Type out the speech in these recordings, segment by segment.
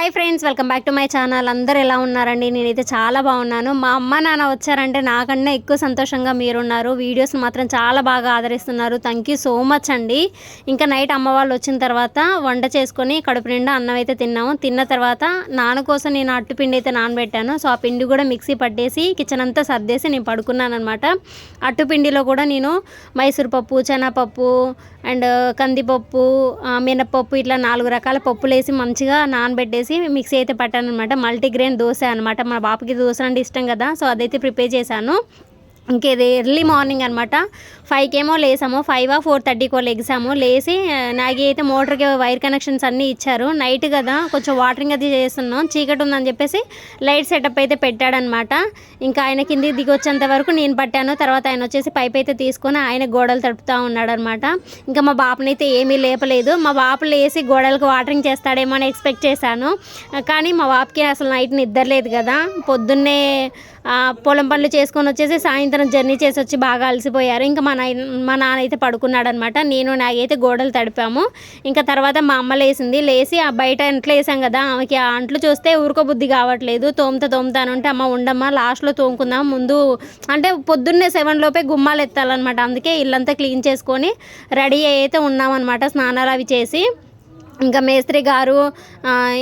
Hi friends welcome back to my channel అందరూ ఎలా ఉన్నారండి? నేనైతే చాలా బాగున్నాను. మా అమ్మ నాన్న వచ్చారంటే నాకన్నా ఎక్కువ సంతోషంగా మీరున్నారు. వీడియోస్ మాత్రం చాలా బాగా ఆదరిస్తున్నారు. థ్యాంక్ యూ సో మచ్ అండి. ఇంకా నైట్ అమ్మ వాళ్ళు వచ్చిన తర్వాత వంట చేసుకొని కడుపు నిండా అన్నం అయితే తిన్నాము. తిన్న తర్వాత నాన్న కోసం నేను అట్టు పిండి అయితే నానబెట్టాను. సో ఆ పిండి కూడా మిక్సీ పట్టేసి కిచెన్ అంతా సర్దేసి నేను పడుకున్నాను అనమాట అట్టు పిండిలో కూడా నేను మైసూర్ పప్పు శనగపప్పు అండ్ కందిపప్పు మినప్పప్పు మినపప్పు ఇట్లా నాలుగు రకాల పప్పులు వేసి మంచిగా నానబెట్టేసి మిక్సీ అయితే పట్టాను అనమాట మల్టీగ్రెయిన్ దోశ అనమాట మా బాబుకి దోశ అంటే ఇష్టం కదా సో అదైతే ప్రిపేర్ చేశాను. ఇంకేది ఎర్లీ మార్నింగ్ అనమాట ఫైవ్కి ఏమో లేసాము. ఫైవ్ ఫోర్ థర్టీకో లెగ్సాము. లేసి నాగి అయితే మోటార్కి వైర్ కనెక్షన్స్ అన్నీ ఇచ్చారు. నైట్ కదా కొంచెం వాటరింగ్ అది చేస్తున్నాం. చీకటి ఉందని చెప్పేసి లైట్ సెటప్ అయితే పెట్టాడనమాట ఇంకా ఆయన కిందికి దిగొచ్చేంత వరకు నేను పట్టాను. తర్వాత ఆయన వచ్చేసి పైప్ అయితే తీసుకొని ఆయన గోడలు తడుపుతూ ఉన్నాడనమాట ఇంకా మా బాపనైతే అయితే ఏమీ లేపలేదు. మా బాపు లేసి గోడలకు వాటరింగ్ చేస్తాడేమో అని ఎక్స్పెక్ట్ చేశాను. కానీ మా బాపుకి అసలు నైట్ నిద్ర లేదు కదా. పొద్దున్నే పొలం పనులు చేసుకొని వచ్చేసి సాయంత్రం జర్నీ చేసి వచ్చి బాగా అలసిపోయారు. ఇంకా మా నాయన మా నాన్న అయితే పడుకున్నాడు అనమాట నేను నాగైతే గోడలు తడిపాము. ఇంకా తర్వాత మా అమ్మ లేసింది. లేచి ఆ బయట అంట్లు వేసాం కదా ఆమెకి ఆ అంట్లు చూస్తే ఊరుకో బుద్ధి కావట్లేదు. తోముతా తోముతా ఉంటే అమ్మ ఉండమ్మా లాస్ట్లో తోముకుందాం. ముందు అంటే పొద్దున్నే సెవెన్ లోపే గుమ్మాలు ఎత్తాలన్నమాట. అందుకే ఇల్లంతా క్లీన్ చేసుకొని రెడీ అయితే ఉన్నామన్నమాట స్నానాలు అవి చేసి. ఇంకా మేస్త్రి గారు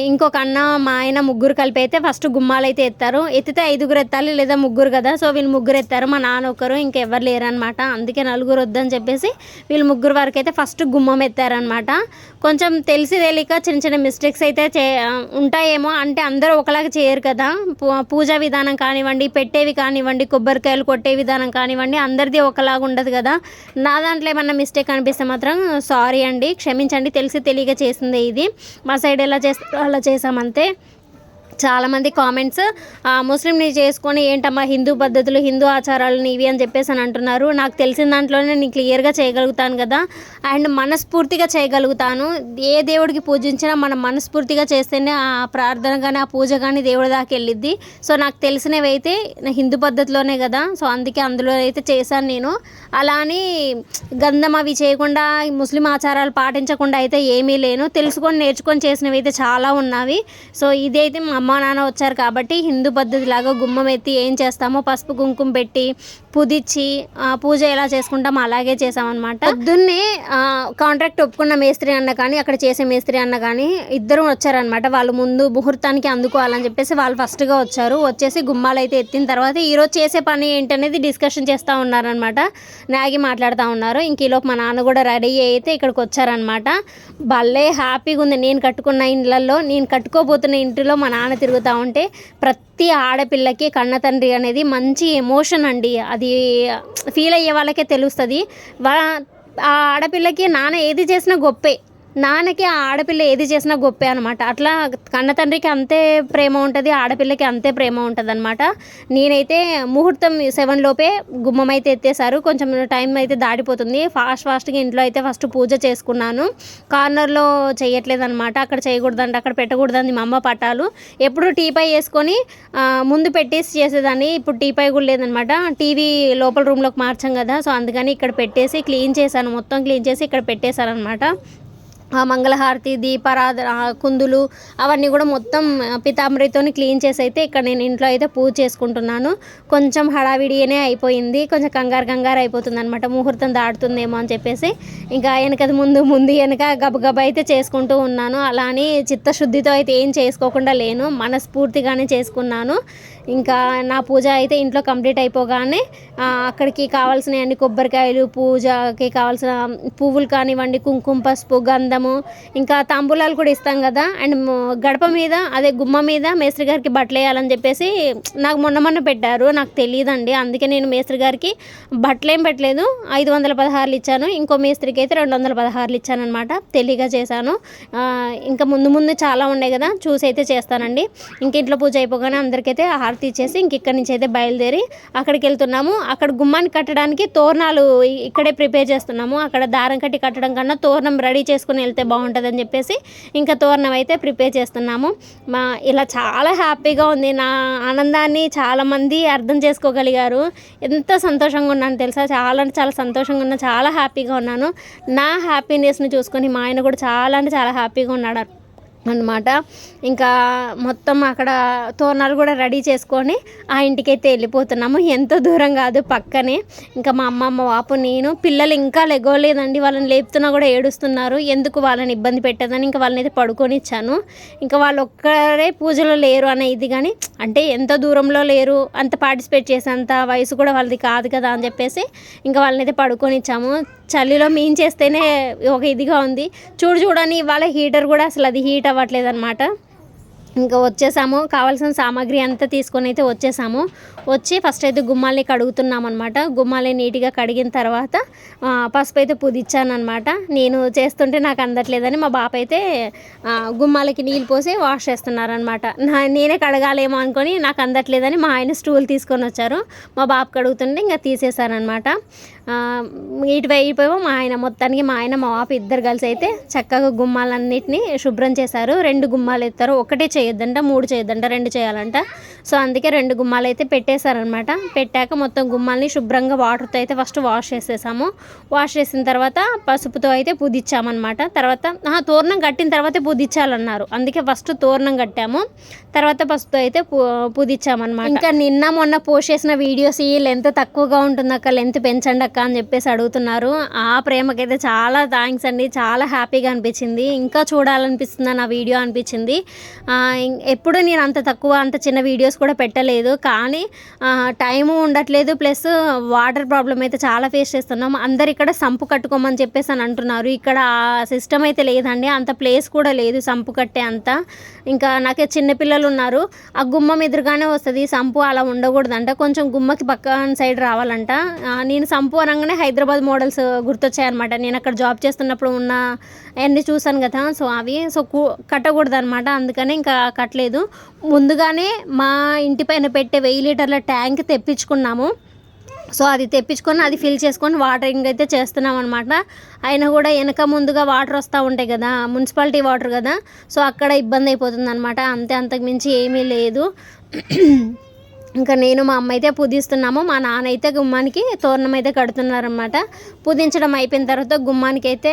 ఇంకొక అన్న మా ఆయన ముగ్గురు కలిపి అయితే ఫస్ట్ గుమ్మాలు అయితే ఎత్తారు. ఎత్తితే ఐదుగురు ఎత్తాలి లేదా ముగ్గురు కదా. సో వీళ్ళు ముగ్గురు ఎత్తారు. మా నాన్న ఒకరు ఇంకెవ్వరు లేరనమాట అందుకే నలుగురు వద్దని చెప్పేసి వీళ్ళు ముగ్గురు వరకు అయితే ఫస్ట్ గుమ్మం ఎత్తారనమాట కొంచెం తెలిసి తెలియక చిన్న చిన్న మిస్టేక్స్ అయితే చే ఉంటాయేమో అంటే అందరూ ఒకలాగా చేయరు కదా. పూ- పూజా విధానం కానివ్వండి పెట్టేవి కానివ్వండి కొబ్బరికాయలు కొట్టే విధానం కానివ్వండి అందరిది ఒకలాగా ఉండదు కదా. నా దాంట్లో ఏమన్నా మిస్టేక్ అనిపిస్తే మాత్రం సారీ అండి క్షమించండి తెలిసి తెలియక చేసింది ఇది. మా సైడ్ ఎలా చేస్తారో అలా చేసామంతే చాలామంది కామెంట్స్ ముస్లింని చేసుకొని ఏంటమ్మా హిందూ పద్ధతులు హిందూ ఆచారాలు ఇవి అని చెప్పేసి అని అంటున్నారు. నాకు తెలిసిన దాంట్లోనే నేను క్లియర్గా చేయగలుగుతాను కదా. అండ్ మనస్ఫూర్తిగా చేయగలుగుతాను. ఏ దేవుడికి పూజించినా మనం మనస్ఫూర్తిగా చేస్తేనే ఆ ప్రార్థన కానీ ఆ పూజ కానీ దేవుడి దాకా వెళ్ళిద్ది. సో నాకు తెలిసినవి అయితే నా హిందూ పద్ధతిలోనే కదా. సో అందుకే అందులో అయితే చేశాను నేను. అలా అని గంధం అవి చేయకుండా ముస్లిం ఆచారాలు పాటించకుండా అయితే ఏమీ లేను. తెలుసుకొని నేర్చుకొని చేసినవి అయితే చాలా ఉన్నవి. సో ఇదైతే మా అమ్మ నాన్న వచ్చారు కాబట్టి హిందూ పద్ధతిలాగా గుమ్మం ఎత్తి ఏం చేస్తామో పసుపు కుంకుమ పెట్టి పుదిచ్చి పూజ ఎలా చేసుకుంటామో అలాగే చేసామన్నమాట పొద్దున్నే కాంట్రాక్ట్ ఒప్పుకున్న మేస్త్రి అన్న కానీ అక్కడ చేసే మేస్త్రి అన్న కానీ ఇద్దరు వచ్చారనమాట వాళ్ళు ముందు ముహూర్తానికి అందుకోవాలని చెప్పేసి వాళ్ళు ఫస్ట్గా వచ్చారు. వచ్చేసి గుమ్మాలు అయితే ఎత్తిన తర్వాత ఈరోజు చేసే పని ఏంటనేది డిస్కషన్ చేస్తూ ఉన్నారనమాట నాగి మాట్లాడుతూ ఉన్నారు. ఇంక ఈలోపు మా నాన్న కూడా రెడీ అయితే ఇక్కడికి వచ్చారనమాట భలే హ్యాపీగా ఉంది. నేను కట్టుకున్న ఇండ్లలో నేను కట్టుకోబోతున్న ఇంటిలో మా నాన్న తిరుగుతూ ఉంటే ప్రతి ఆడపిల్లకి కన్న తండ్రి అనేది మంచి ఎమోషన్ అండి. అది ఫీల్ అయ్యే వాళ్ళకే తెలుస్తుంది. వా ఆ ఆడపిల్లకి నాన్న ఏది చేసినా గొప్పే. నాన్నకి ఆ ఆడపిల్ల ఏది చేసినా గొప్పే అనమాట అట్లా కన్న తండ్రికి అంతే ప్రేమ ఉంటుంది ఆడపిల్లకి అంతే ప్రేమ ఉంటుంది అనమాట నేనైతే ముహూర్తం సెవెన్ లోపే గుమ్మం అయితే ఎత్తేసారు కొంచెం టైం అయితే దాడిపోతుంది ఫాస్ట్ ఫాస్ట్గా ఇంట్లో అయితే ఫస్ట్ పూజ చేసుకున్నాను. కార్నర్లో చేయట్లేదు అనమాట అక్కడ చేయకూడదంటే అక్కడ పెట్టకూడదండి మా అమ్మ పట్టాలు. ఎప్పుడు టీపై వేసుకొని ముందు పెట్టేసి చేసేదాన్ని. ఇప్పుడు టీపై కూడా లేదనమాట టీవీ లోపల రూమ్లోకి మార్చాం కదా సో అందుకని ఇక్కడ పెట్టేసి క్లీన్ చేశాను. మొత్తం క్లీన్ చేసి ఇక్కడ పెట్టేశాను అనమాట మంగళహారతి దీపారాధన కుందులు అవన్నీ కూడా మొత్తం పితాంబరితో క్లీన్ చేసి అయితే ఇక్కడ నేను ఇంట్లో అయితే పూజ చేసుకుంటున్నాను. కొంచెం హడావిడినే అయిపోయింది. కొంచెం కంగారు కంగారు అయిపోతుంది అనమాట ముహూర్తం దాటుతుందేమో అని చెప్పేసి ఇంకా వెనకది ముందు ముందు వెనక గబగబా అయితే చేసుకుంటూ ఉన్నాను. అలా అని చిత్తశుద్ధితో అయితే ఏం చేసుకోకుండా లేను. మనస్ఫూర్తిగానే చేసుకున్నాను. ఇంకా నా పూజ అయితే ఇంట్లో కంప్లీట్ అయిపోగానే అక్కడికి కావాల్సిన అన్ని కొబ్బరికాయలు పూజకి కావాల్సిన పువ్వులు కానివ్వండి కుంకుమ పసుపు గంధము ఇంకా తాంబూలాలు కూడా ఇస్తాం కదా. అండ్ గడప మీద అదే గుమ్మ మీద మేస్త్రి గారికి బట్టలు వేయాలని చెప్పేసి నాకు మొన్న మొన్న పెట్టారు. నాకు తెలియదండి. అందుకే నేను మేస్త్రి గారికి బట్టలు ఏం పెట్టలేదు. ఐదు వందల పదహారులు ఇచ్చాను. ఇంకో మేస్త్రికి అయితే రెండు వందల పదహారులు ఇచ్చాను అనమాట తెలియగా చేశాను. ఇంకా ముందు ముందు చాలా ఉన్నాయి కదా. చూసి అయితే చేస్తానండి. ఇంక ఇంట్లో పూజ అయిపోగానే అందరికైతే హారతి ఇచ్చేసి ఇంక ఇక్కడి నుంచి అయితే బయలుదేరి అక్కడికి వెళ్తున్నాము. అక్కడ గుమ్మాన్ని కట్టడానికి తోరణాలు ఇక్కడే ప్రిపేర్ చేస్తున్నాము. అక్కడ దారం కట్టి కట్టడం కన్నా తోరణం రెడీ చేసుకుని వెళ్తే బాగుంటుందని చెప్పేసి ఇంకా తోరణం అయితే ప్రిపేర్ చేస్తున్నాము. మా ఇలా చాలా హ్యాపీగా ఉంది. నా ఆనందాన్ని చాలామంది అర్థం చేసుకోగలిగారు. ఎంత సంతోషంగా ఉన్నాను తెలుసా? చాలా అంటే చాలా సంతోషంగా ఉన్నా చాలా హ్యాపీగా ఉన్నాను. నా హ్యాపీనెస్ని చూసుకొని మా ఆయన కూడా చాలా అంటే చాలా హ్యాపీగా ఉన్నాడు. అనమాట ఇంకా మొత్తం అక్కడ తోరణాలు కూడా రెడీ చేసుకొని ఆ ఇంటికైతే వెళ్ళిపోతున్నాము. ఎంతో దూరం కాదు పక్కనే. ఇంకా మా అమ్మమ్మ వాపు నేను పిల్లలు ఇంకా లెగోలేదండి వాళ్ళని లేపుతున్నా కూడా ఏడుస్తున్నారు. ఎందుకు వాళ్ళని ఇబ్బంది పెట్టదని ఇంకా వాళ్ళని అయితే పడుకొని ఇచ్చాను ఇంకా వాళ్ళు ఒక్కరే పూజలో లేరు అనే ఇది కానీ అంటే ఎంత దూరంలో లేరు అంత పార్టిసిపేట్ చేసేంత వయసు కూడా వాళ్ళది కాదు కదా అని చెప్పేసి ఇంకా వాళ్ళని అయితే పడుకొని ఇచ్చాము చలిలో మీన్ చేస్తేనే ఒక ఇదిగా ఉంది. చూడు చూడని ఇవాళ హీటర్ కూడా అసలు అది హీట్ అవ్వట్లేదు అనమాట ఇంకా వచ్చేసాము. కావాల్సిన సామాగ్రి అంతా తీసుకొని అయితే వచ్చేసాము. వచ్చి ఫస్ట్ అయితే గుమ్మాలని కడుగుతున్నాం అనమాట గుమ్మాలని నీట్గా కడిగిన తర్వాత పసుపు అయితే పుదిచ్చానమాట నేను చేస్తుంటే నాకు అందట్లేదని మా బాప అయితే గుమ్మాలకి నీళ్ళు పోసి వాష్ చేస్తున్నారనమాట నా నేనే కడగాలేమో అనుకొని నాకు అందట్లేదని మా ఆయన స్టూల్ తీసుకొని వచ్చారు. మా బాబు కడుగుతుంటే ఇంకా తీసేశారనమాట ఇటువైపోయేమో మా ఆయన మొత్తానికి మా ఆయన మా బాప ఇద్దరు కలిసి అయితే చక్కగా గుమ్మాలన్నిటిని శుభ్రం చేశారు. రెండు గుమ్మాలు ఎత్తారు. ఒకటే చేయొద్దంట మూడు చేయొద్దంట రెండు చేయాలంట. సో అందుకే రెండు గుమ్మాలు అయితే పెట్టేశారనమాట పెట్టాక మొత్తం గుమ్మాలని శుభ్రంగా వాటర్తో అయితే ఫస్ట్ వాష్ చేసేసాము. వాష్ చేసిన తర్వాత పసుపుతో అయితే పుదిచ్చామన్నమాట తర్వాత తోరణం కట్టిన తర్వాతే పుదిచ్చాలన్నారు. అందుకే ఫస్ట్ తోరణం కట్టాము. తర్వాత పసుపుతో అయితే పు పుదిచ్చామన్నమాట ఇంకా నిన్న మొన్న పోస్ట్ చేసిన వీడియోస్ ఈ లెంత్ తక్కువగా ఉంటుంది అక్క లెంత్ పెంచండి అక్క అని చెప్పేసి అడుగుతున్నారు. ఆ ప్రేమకైతే చాలా థ్యాంక్స్ అండి. చాలా హ్యాపీగా అనిపించింది. ఇంకా చూడాలనిపిస్తుంది నా వీడియో అనిపించింది. ఎప్పుడు నేను అంత తక్కువ అంత చిన్న వీడియోస్ కూడా పెట్టలేదు. కానీ టైము ఉండట్లేదు ప్లస్ వాటర్ ప్రాబ్లం అయితే చాలా ఫేస్ చేస్తున్నాం. అందరు ఇక్కడ సంపు కట్టుకోమని చెప్పేసి అని అంటున్నారు. ఇక్కడ సిస్టమ్ అయితే లేదండి అంత ప్లేస్ కూడా లేదు సంపు కట్టే అంత. ఇంకా నాకే చిన్నపిల్లలు ఉన్నారు. ఆ గుమ్మం ఎదురుగానే వస్తుంది సంపు అలా ఉండకూడదంట. కొంచెం గుమ్మకి పక్కన సైడ్ రావాలంట. నేను సంపు అనగానే హైదరాబాద్ మోడల్స్ గుర్తొచ్చాయన్నమాట. నేను అక్కడ జాబ్ చేస్తున్నప్పుడు ఉన్న అన్నీ చూసాను కదా సో అవి సో కట్టకూడదు అనమాట అందుకని ఇంకా కట్టలేదు. ముందుగానే మా ఇంటి పైన పెట్టే వెయ్యి లీటర్ లీటర్ల ట్యాంక్ తెప్పించుకున్నాము. సో అది తెప్పించుకొని అది ఫిల్ చేసుకొని వాటరింగ్ అయితే చేస్తున్నాం అనమాట అయినా కూడా వెనక ముందుగా వాటర్ వస్తూ ఉంటాయి కదా మున్సిపాలిటీ వాటర్ కదా. సో అక్కడ ఇబ్బంది అయిపోతుంది అనమాట అంతే అంతకు మించి ఏమీ లేదు. ఇంకా నేను మా అమ్మ అయితే పుదిస్తున్నాము మా నాన్న అయితే గుమ్మానికి తోరణం అయితే కడుతున్నారనమాట పుదించడం అయిపోయిన తర్వాత గుమ్మానికి అయితే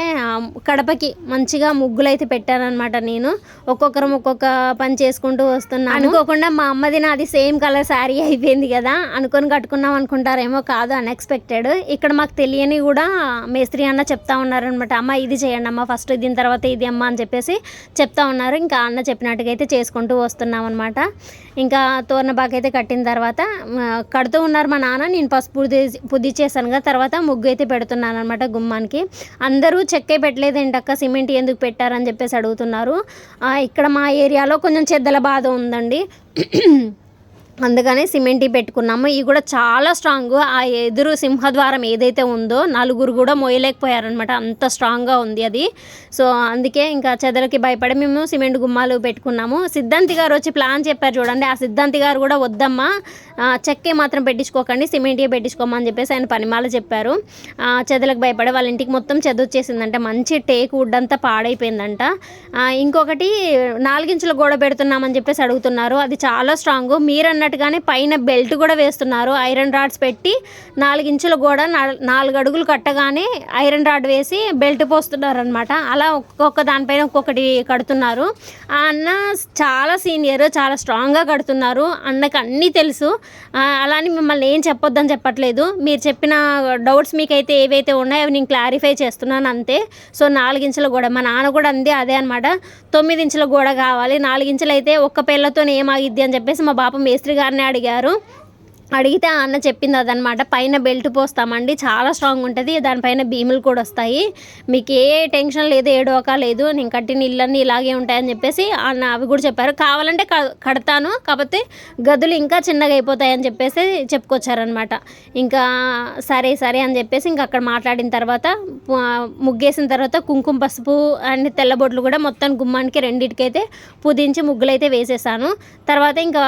కడపకి మంచిగా ముగ్గులు అయితే పెట్టానమాట నేను. ఒక్కొక్కరం ఒక్కొక్క పని చేసుకుంటూ వస్తున్నాను. అనుకోకుండా మా అమ్మది నాది సేమ్ కలర్ శారీ అయిపోయింది కదా అనుకొని కట్టుకున్నాం అనుకుంటారేమో కాదు అన్ఎక్స్పెక్టెడ్ ఇక్కడ మాకు తెలియని కూడా మేస్త్రి అన్న చెప్తా ఉన్నారనమాట అమ్మ ఇది చేయండి అమ్మ ఫస్ట్ దీని తర్వాత ఇది అమ్మ అని చెప్పేసి చెప్తా ఉన్నారు. ఇంకా అన్న చెప్పినట్టుగా అయితే చేసుకుంటూ వస్తున్నాం అనమాట ఇంకా తోరణ బాగా అయితే కట్టిన తర్వాత కడుతూ ఉన్నారు మా నాన్న నేను పసుపు పుది చేశాను కదా తర్వాత ముగ్గు అయితే పెడుతున్నాను అనమాట గుమ్మానికి. అందరూ చెక్కే పెట్టలేదేంటి అక్క సిమెంట్ ఎందుకు పెట్టారని చెప్పేసి అడుగుతున్నారు. ఇక్కడ మా ఏరియాలో కొంచెం చెద్దల బాధ ఉందండి. అందుకనే సిమెంట్ పెట్టుకున్నాము. ఇవి కూడా చాలా స్ట్రాంగ్ ఆ ఎదురు సింహద్వారం ఏదైతే ఉందో నలుగురు కూడా మోయలేకపోయారనమాట అంత స్ట్రాంగ్గా ఉంది అది. సో అందుకే ఇంకా చెదలకి భయపడి మేము సిమెంట్ గుమ్మాలు పెట్టుకున్నాము. సిద్ధాంతి గారు వచ్చి ప్లాన్ చెప్పారు చూడండి. ఆ సిద్ధాంతి గారు కూడా వద్దమ్మా చెక్కే మాత్రం పెట్టించుకోకండి సిమెంటే పెట్టించుకోమని చెప్పేసి ఆయన పనిమాల చెప్పారు. చెదలకు భయపడి వాళ్ళ ఇంటికి మొత్తం చెద వచ్చేసిందంట మంచి టేక్ వుడ్ అంతా పాడైపోయిందంట ఇంకొకటి నాలుగించుల గోడ పెడుతున్నామని చెప్పేసి అడుగుతున్నారు. అది చాలా స్ట్రాంగ్ మీరన్న అన్నట్టుగానే పైన బెల్ట్ కూడా వేస్తున్నారు. ఐరన్ రాడ్స్ పెట్టి నాలుగించుల కూడా నాలుగు అడుగులు కట్టగానే ఐరన్ రాడ్ వేసి బెల్ట్ పోస్తున్నారు అనమాట అలా ఒక్కొక్క దానిపైన ఒక్కొక్కటి కడుతున్నారు. ఆ అన్న చాలా సీనియర్ చాలా స్ట్రాంగ్గా కడుతున్నారు. అన్నకు అన్నీ తెలుసు. ఆ, అలా అని మిమ్మల్ని ఏం చెప్పొద్దని చెప్పట్లేదు. మీరు చెప్పిన డౌట్స్ మీకైతే ఏవైతే ఉన్నాయో అవి నేను క్లారిఫై చేస్తున్నాను అంతే. సో నాలుగించుల గోడ మా నాన్న కూడా అందే అదే అనమాట తొమ్మిది ఇంచుల గోడ కావాలి. నాలుగించులు అయితే ఒక్క పిల్లతో ఏమాగిద్ది అని చెప్పేసి మా బాప మేస్త్రి గారిని అడిగారు. అడిగితే ఆ అన్న చెప్పింది అదనమాట పైన బెల్ట్ పోస్తామండి చాలా స్ట్రాంగ్ ఉంటుంది దానిపైన భీములు కూడా వస్తాయి మీకు ఏ టెన్షన్ లేదు ఏడోక లేదు నేను కట్టిన ఇళ్ళన్నీ ఇలాగే ఉంటాయని చెప్పేసి అన్న అవి కూడా చెప్పారు. కావాలంటే కడతాను కాకపోతే గదులు ఇంకా చిన్నగా అయిపోతాయని చెప్పేసి చెప్పుకొచ్చారనమాట. ఇంకా సరే సరే అని చెప్పేసి ఇంకా అక్కడ మాట్లాడిన తర్వాత ముగ్గేసిన తర్వాత కుంకుమ పసుపు అండ్ తెల్లబొట్లు కూడా మొత్తం గుమ్మానికి రెండింటికైతే పుదించి ముగ్గులైతే వేసేసాను. తర్వాత ఇంకా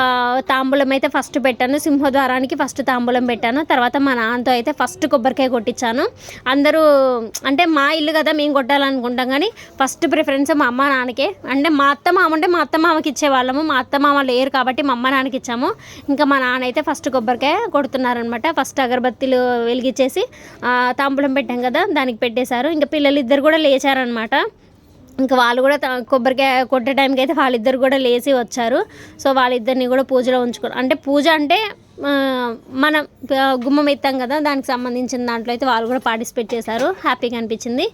తాంబూలం అయితే ఫస్ట్ పెట్టాను సింహద్వారానికి ఫస్ట్ తాంబూలం పెట్టాను. తర్వాత మా నాన్నతో అయితే ఫస్ట్ కొబ్బరికాయ కొట్టించాను. అందరూ అంటే మా ఇల్లు కదా మేము కొట్టాలనుకుంటాం కానీ ఫస్ట్ ప్రిఫరెన్స్ మా అమ్మ నాన్నకే. అంటే మా అత్త మామ అంటే మా అత్త మామకి ఇచ్చేవాళ్ళము. మా అత్త మామ లేరు కాబట్టి మా అమ్మ నాన్నకి ఇచ్చాము. ఇంకా మా నాన్న అయితే ఫస్ట్ కొబ్బరికాయ కొడుతున్నారనమాట. ఫస్ట్ అగరబత్తీలు వెలిగించేసి తాంబూలం పెట్టాం కదా దానికి పెట్టేశారు. ఇంకా పిల్లలు ఇద్దరు కూడా లేచారనమాట. ఇంకా వాళ్ళు కూడా కొబ్బరికాయ కొట్టే టైంకి అయితే వాళ్ళిద్దరు కూడా లేచి వచ్చారు. సో వాళ్ళిద్దరిని కూడా పూజలో ఉంచుకున్నారు అంటే పూజ అంటే మనం గుమ్మం ఎత్తాం కదా దానికి సంబంధించిన దాంట్లో అయితే వాళ్ళు కూడా పార్టిసిపేట్ చేశారు. హ్యాపీగా అనిపించింది.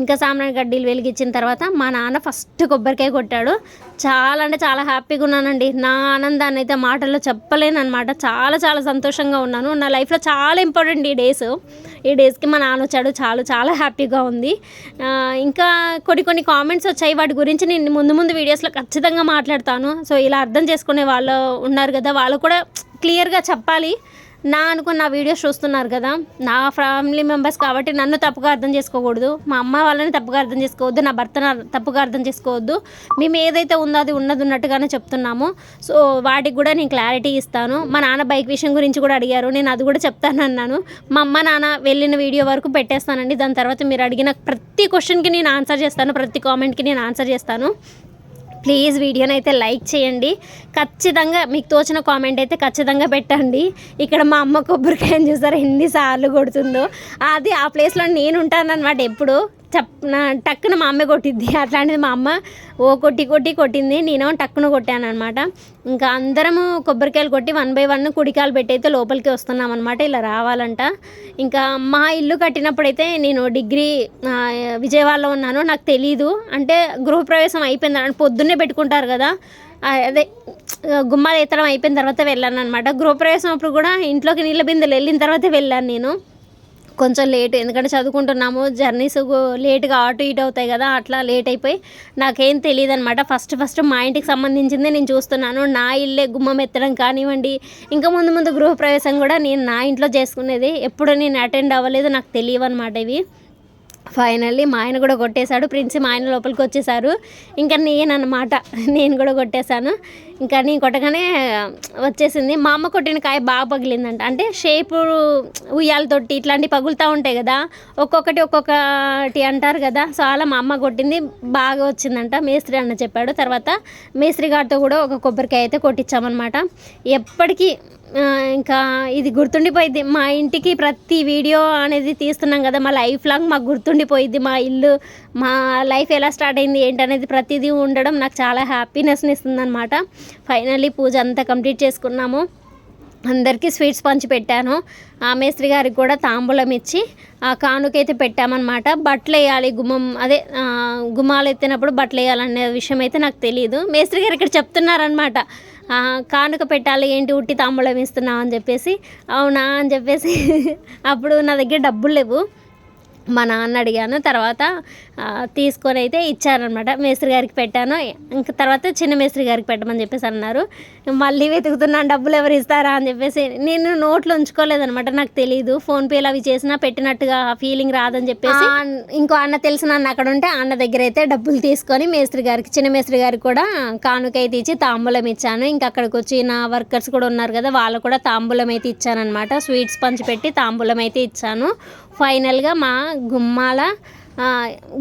ఇంకా సామ్రాణి గడ్డీలు వెలిగించిన తర్వాత మా నాన్న ఫస్ట్ కొబ్బరికాయ కొట్టాడు. చాలా అంటే చాలా హ్యాపీగా ఉన్నానండి. నా ఆనందాన్ని అయితే మాటల్లో చెప్పలేను అనమాట చాలా చాలా సంతోషంగా ఉన్నాను. నా లైఫ్లో చాలా ఇంపార్టెంట్ ఈ డేస్. ఈ డేస్కి మా నాన్న వచ్చాడు. చాలా చాలా హ్యాపీగా ఉంది. ఇంకా కొన్ని కొన్ని కామెంట్స్ వచ్చాయి. వాటి గురించి నేను ముందు ముందు వీడియోస్లో ఖచ్చితంగా మాట్లాడతాను. సో ఇలా అర్థం చేసుకునే వాళ్ళు ఉన్నారు కదా వాళ్ళు కూడా క్లియర్గా చెప్పాలి. నా అనుకున్న నా వీడియోస్ చూస్తున్నారు కదా. నా ఫ్యామిలీ మెంబర్స్ కాబట్టి నన్ను తప్పుగా అర్థం చేసుకోకూడదు. మా అమ్మ వాళ్ళని తప్పుగా అర్థం చేసుకోవద్దు. నా భర్తను తప్పుగా అర్థం చేసుకోవద్దు. మేము ఏదైతే ఉందో అది ఉన్నది ఉన్నట్టుగానే చెప్తున్నాము. సో వాటికి కూడా నేను క్లారిటీ ఇస్తాను. మా నాన్న బైక్ విషయం గురించి కూడా అడిగారు. నేను అది కూడా చెప్తాను అన్నాను మా అమ్మ నాన్న వెళ్ళిన వీడియో వరకు పెట్టేస్తానండి. దాని తర్వాత మీరు అడిగిన ప్రతి క్వశ్చన్కి నేను ఆన్సర్ చేస్తాను. ప్రతి కామెంట్కి నేను ఆన్సర్ చేస్తాను. ప్లీజ్ వీడియోని అయితే లైక్ చేయండి. ఖచ్చితంగా మీకు తోచిన కామెంట్ అయితే ఖచ్చితంగా పెట్టండి. ఇక్కడ మా అమ్మ కొబ్బరికాయని చూసారా? ఎన్నిసార్లు కొడుతుందో. అది ఆ ప్లేస్లో నేను ఉంటానన్నమాట ఎప్పుడు. చెప్ నా టక్కున మా అమ్మే కొట్టిద్ది. అట్లాంటిది మా అమ్మ ఓ కొట్టి కొట్టి కొట్టింది. నేను టక్కున కొట్టాను అనమాట ఇంకా అందరము కొబ్బరికాయలు కొట్టి వన్ బై వన్ కుడికాయలు పెట్టి అయితే లోపలికి వస్తున్నాం అనమాట ఇలా రావాలంట. ఇంకా మా ఇల్లు కట్టినప్పుడైతే నేను డిగ్రీ విజయవాడలో ఉన్నాను. నాకు తెలీదు. అంటే గృహప్రవేశం అయిపోయింది పొద్దున్నే పెట్టుకుంటారు కదా. అదే గుమ్మాలు ఎత్తడం అయిపోయిన తర్వాత వెళ్ళాను అనమాట గృహప్రవేశం అప్పుడు కూడా ఇంట్లోకి నీళ్ళ బిందెలు వెళ్ళిన తర్వాత వెళ్ళాను నేను. కొంచెం లేట్ ఎందుకంటే చదువుకుంటున్నాము జర్నీస్ లేట్గా అటు ఇటు అవుతాయి కదా అట్లా లేట్ అయిపోయి నాకేం తెలియదు అనమాట ఫస్ట్ ఫస్ట్ మా ఇంటికి సంబంధించిందే నేను చూస్తున్నాను. నా ఇల్లే గుమ్మం ఎత్తడం కానివ్వండి ఇంకా ముందు ముందు గృహప్రవేశం కూడా నేను నా ఇంట్లో చేసుకునేది ఎప్పుడు నేను అటెండ్ అవ్వలేదు నాకు తెలియవు అనమాట ఇవి. ఫైనల్లీ మా ఆయన కూడా కొట్టేశాడు. ప్రిన్స్ మా ఆయన లోపలికి వచ్చేసారు ఇంకా నేనన్నమాట నేను కూడా కొట్టేశాను. ఇంకా నేను కొట్టగానే వచ్చేసింది. మా అమ్మ కొట్టిన కాయ బాగా పగిలిందంట. అంటే షేపు ఉయ్యాలతోటి ఇట్లాంటివి పగులుతూ ఉంటాయి కదా ఒక్కొక్కటి ఒక్కొక్కటి అంటారు కదా. సో అలా మా అమ్మ కొట్టింది బాగా వచ్చిందంట. మేస్త్రి అన్న చెప్పాడు. తర్వాత మేస్త్రి గారితో కూడా ఒక కొబ్బరికాయ అయితే కొట్టించామన్నమాట. ఎప్పటికీ ఇంకా ఇది గుర్తుండిపోయింది మా ఇంటికి ప్రతి వీడియో అనేది తీస్తున్నాం కదా మా లైఫ్ లాంగ్ మాకు గుర్తుండిపోయింది మా ఇల్లు మా లైఫ్ ఎలా స్టార్ట్ అయింది ఏంటనేది ప్రతిదీ ఉండడం నాకు చాలా హ్యాపీనెస్ని ఇస్తుందనమాట ఫైనల్లీ పూజ అంతా కంప్లీట్ చేసుకున్నాము. అందరికీ స్వీట్స్ పంచి పెట్టాను. ఆ మేస్త్రి గారికి కూడా తాంబూలం ఇచ్చి ఆ కానుకైతే పెట్టామన్నమాట. బట్టలు వేయాలి గుమ్మం అదే గుమ్మాలు ఎత్తినప్పుడు బట్టలు వేయాలనే విషయం అయితే నాకు తెలియదు మేస్త్రి గారు ఇక్కడ చెప్తున్నారనమాట కానుక పెట్టాలి ఏంటి ఉట్టి తాంబూలం ఇస్తున్నావు అని చెప్పేసి అవునా అని చెప్పేసి అప్పుడు నా దగ్గర డబ్బులు లేవు. మా నాన్న అడిగాను తర్వాత తీసుకొని అయితే ఇచ్చారనమాట మేస్త్రి గారికి పెట్టాను. ఇంకా తర్వాత చిన్న మేస్త్రి గారికి పెట్టమని చెప్పేసి అన్నారు. మళ్ళీ వెతుకుతున్నాను డబ్బులు ఎవరు ఇస్తారా అని చెప్పేసి. నేను నోట్లో ఉంచుకోలేదనమాట నాకు తెలియదు ఫోన్పేలు అవి చేసినా పెట్టినట్టుగా ఫీలింగ్ రాదని చెప్పేసి. ఇంకో అన్న తెలిసిన అన్న అక్కడ ఉంటే అన్న దగ్గర అయితే డబ్బులు తీసుకొని మేస్త్రి గారికి చిన్న మేస్త్రి గారికి కూడా కానుక అయితే ఇచ్చి తాంబూలం ఇచ్చాను. ఇంకా అక్కడికి వచ్చి నా వర్కర్స్ కూడా ఉన్నారు కదా వాళ్ళు కూడా తాంబూలం అయితే ఇచ్చానమాట స్వీట్స్ పంచిపెట్టి తాంబూలం అయితే ఇచ్చాను. ఫైనల్గా మా గుమ్మాల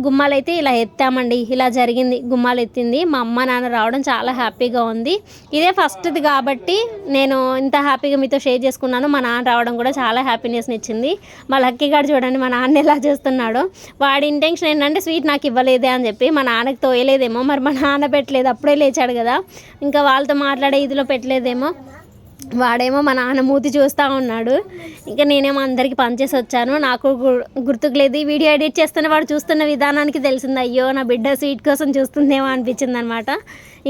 గుమ్మాలు అయితే ఇలా ఎత్తామండి. ఇలా జరిగింది. గుమ్మాలు ఎత్తింది మా అమ్మ నాన్న రావడం చాలా హ్యాపీగా ఉంది. ఇదే ఫస్ట్ది కాబట్టి నేను ఇంత హ్యాపీగా మీతో షేర్ చేసుకున్నాను. మా నాన్న రావడం కూడా చాలా హ్యాపీనెస్ని ఇచ్చింది మా లక్కీ గారు చూడండి మా నాన్న ఎలా చేస్తున్నాడో. వాడి ఇంటెన్షన్ ఏంటంటే స్వీట్ నాకు ఇవ్వలేదే అని చెప్పి మా నాన్నకి తోయలేదేమో. మరి మా నాన్న పెట్టలేదు. అప్పుడే లేచాడు కదా. ఇంకా వాళ్ళతో మాట్లాడే ఇదిలో పెట్టలేదేమో. వాడేమో మా నాన్న మూతి చూస్తూ ఉన్నాడు. ఇంకా నేనేమో అందరికి పనిచేసి వచ్చాను. నాకు గు- గుర్తుకు లేదు ఈ వీడియో ఎడిట్ చేస్తున్న వాడు చూస్తున్న విధానానికి తెలిసింది అయ్యో నా బిడ్డ స్వీట్ కోసం చూస్తుందేమో అనిపించింది అనమాట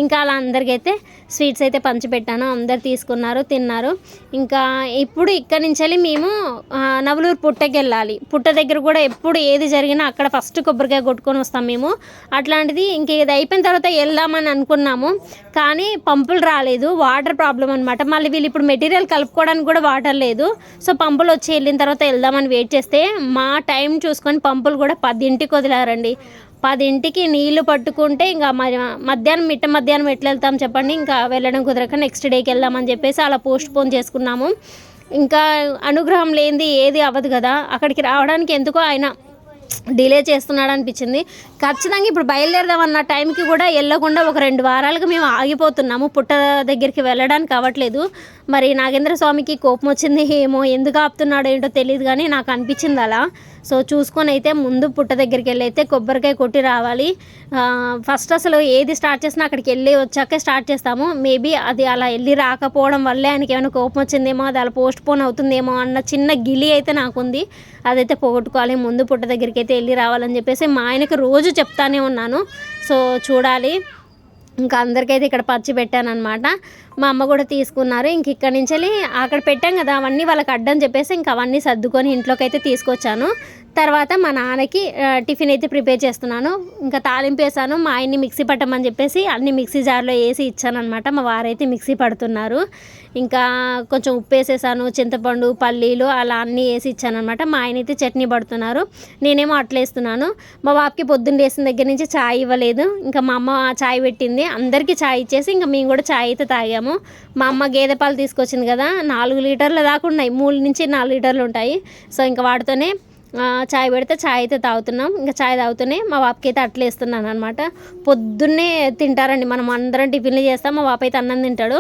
ఇంకా అలా అందరికైతే స్వీట్స్ అయితే పంచిపెట్టాను అందరు తీసుకున్నారు తిన్నారు. ఇంకా ఇప్పుడు ఇక్కడి నుంచి వెళ్ళి మేము నవలూరు పుట్టకి వెళ్ళాలి పుట్ట దగ్గర కూడా ఎప్పుడు ఏది జరిగినా అక్కడ ఫస్ట్ కొబ్బరికాయ కొట్టుకొని వస్తాం మేము. అట్లాంటిది ఇంక ఇది అయిపోయిన తర్వాత వెళ్దామని అనుకున్నాము. కానీ పంపులు రాలేదు. వాటర్ ప్రాబ్లం అనమాట మళ్ళీ వీళ్ళు ఇప్పుడు మెటీరియల్ కలుపుకోవడానికి కూడా వాటర్ లేదు. సో పంపులు వచ్చి వెళ్ళిన తర్వాత వెళ్దామని వెయిట్ చేస్తే మా టైం చూసుకొని పంపులు కూడా పదింటికి వదిలారండి. పదింటికి నీళ్ళు పట్టుకుంటే ఇంకా మ- మధ్యాహ్నం మిట్ట మధ్యాహ్నం ఎట్లా వెళ్తాం చెప్పండి. ఇంకా వెళ్ళడం కుదరక నెక్స్ట్ డేకి వెళ్దామని చెప్పేసి అలా పోస్ట్ పోన్ చేసుకున్నాము. ఇంకా అనుగ్రహం లేనిది ఏది అవ్వదు కదా. అక్కడికి రావడానికి ఎందుకో ఆయన డిలే చేస్తున్నాడు అనిపించింది. ఖచ్చితంగా ఇప్పుడు బయలుదేరదాం అన్న టైంకి కూడా వెళ్ళకుండా ఒక రెండు వారాలకు మేము ఆగిపోతున్నాము. పుట్ట దగ్గరికి వెళ్ళడానికి అవ్వట్లేదు. మరి నాగేంద్ర స్వామికి కోపం వచ్చింది ఏమో ఎందుకు ఆపుతున్నాడో ఏంటో తెలియదు కానీ నాకు అనిపించింది అలా. సో చూసుకొని అయితే ముందు పుట్ట దగ్గరికి వెళ్ళి అయితే కొబ్బరికాయ కొట్టి రావాలి. ఫస్ట్ అసలు ఏది స్టార్ట్ చేసినా అక్కడికి వెళ్ళి వచ్చాకే స్టార్ట్ చేస్తాము. మేబీ అది అలా వెళ్ళి రాకపోవడం వల్లే ఆయనకి ఏమైనా కోపం వచ్చిందేమో అది అలా పోస్ట్ పోన్ అవుతుందేమో అన్న చిన్న గిలి అయితే నాకుంది అదైతే పోగొట్టుకోవాలి ముందు పుట్ట దగ్గరికి అయితే వెళ్ళి రావాలని చెప్పేసి మా ఆయనకి రోజు చెప్తానే ఉన్నాను. సో చూడాలి. ఇంకా అందరికైతే ఇక్కడ పచ్చి పెట్టాను అనమాట మా అమ్మ కూడా తీసుకున్నారు. ఇంక ఇక్కడి నుంచి వెళ్ళి అక్కడ పెట్టాం కదా అవన్నీ వాళ్ళకి అడ్డం చెప్పేసి ఇంకా అవన్నీ సర్దుకొని ఇంట్లోకి అయితే తీసుకొచ్చాను. తర్వాత మా నాన్నకి టిఫిన్ అయితే ప్రిపేర్ చేస్తున్నాను. ఇంకా తాలింపు వేసాను. మా ఆయన్ని మిక్సీ పట్టమని చెప్పేసి అన్ని మిక్సీ జార్లో వేసి ఇచ్చానమాట మా వారైతే మిక్సీ పడుతున్నారు. ఇంకా కొంచెం ఉప్పు వేసేసాను చింతపండు పల్లీలు అలా అన్నీ వేసి ఇచ్చానమాట మా ఆయన అయితే చట్నీ పడుతున్నారు. నేనేమో అట్లేస్తున్నాను మా బాబుకి పొద్దున్న వేసిన దగ్గర నుంచి ఛాయ్ ఇవ్వలేదు. ఇంకా మా అమ్మ ఛాయ్ పెట్టింది. అందరికీ ఛాయ్ ఇచ్చేసి ఇంకా మేము కూడా ఛాయ్ అయితే తాగాము. మా అమ్మ గేదె పాలు తీసుకొచ్చింది కదా నాలుగు లీటర్ల దాకా ఉన్నాయి. మూడు నుంచి నాలుగు లీటర్లు ఉంటాయి. సో ఇంకా వాటితోనే చాయ్ పెడితే చాయ్ అయితే తాగుతున్నాం. ఇంకా చాయ్ తాగుతూనే మా బాబుకి అయితే అట్లే ఇస్తున్నాను అనమాట పొద్దున్నే తింటారండి. మనం అందరం టిఫిన్లు చేస్తాం. మా బాబు అయితే అన్నం తింటాడు.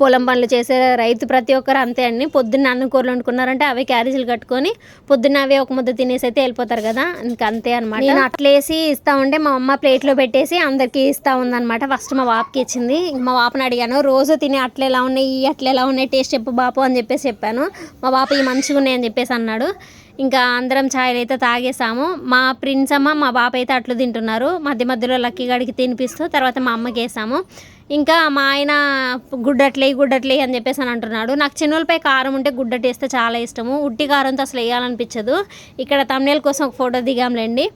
పొలం పనులు చేసే రైతు ప్రతి ఒక్కరు అంతే అండి. పొద్దున్న అన్నం కూరలు వండుకున్నారంటే అవే క్యారేజీలు కట్టుకొని పొద్దున్న అవే ఒక ముద్ద తినేసి అయితే వెళ్ళిపోతారు కదా. ఇంకా అంతే అనమాట నేను అట్లేసి ఇస్తా ఉంటే మా అమ్మ ప్లేట్లో పెట్టేసి అందరికీ ఇస్తా ఉందన్నమాట. ఫస్ట్ మా వాపకి ఇచ్చింది. మా బాపని అడిగాను రోజు తినే అట్లా ఎలా ఉన్నాయి? ఈ అట్లా ఎలా ఉన్నాయి? టేస్ట్ చెప్పు బాపు అని చెప్పేసి చెప్పాను. మా బాప ఈ మంచిగా ఉన్నాయి అని చెప్పేసి అన్నాడు. ఇంకా అందరం ఛాయలు అయితే తాగేసాము. మా ప్రిన్స్ అమ్మ మా బాబు అయితే అట్లు తింటున్నారు. మధ్య మధ్యలో లక్కీ గడికి తినిపిస్తూ తర్వాత మా అమ్మకి వేసాము. ఇంకా మా ఆయన గుడ్డట్లే గుడ్డట్లే అని చెప్పేసి అని అంటున్నాడు. నాకు చిన్నులపై కారం ఉంటే గుడ్డటి వేస్తే చాలా ఇష్టము. ఉట్టి కారంతో అసలు వేయాలనిపించదు. ఇక్కడ తమ్నేల్ కోసం ఒక ఫోటో దిగాంలేండి.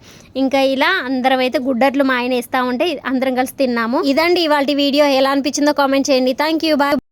ఇంకా ఇలా అందరం అయితే గుడ్డట్లు మా ఆయన ఇస్తూ ఉంటే అందరం కలిసి తిన్నాము. ఇదండి ఇవాళ వీడియో. ఎలా అనిపించిందో కామెంట్ చేయండి. Thank you bye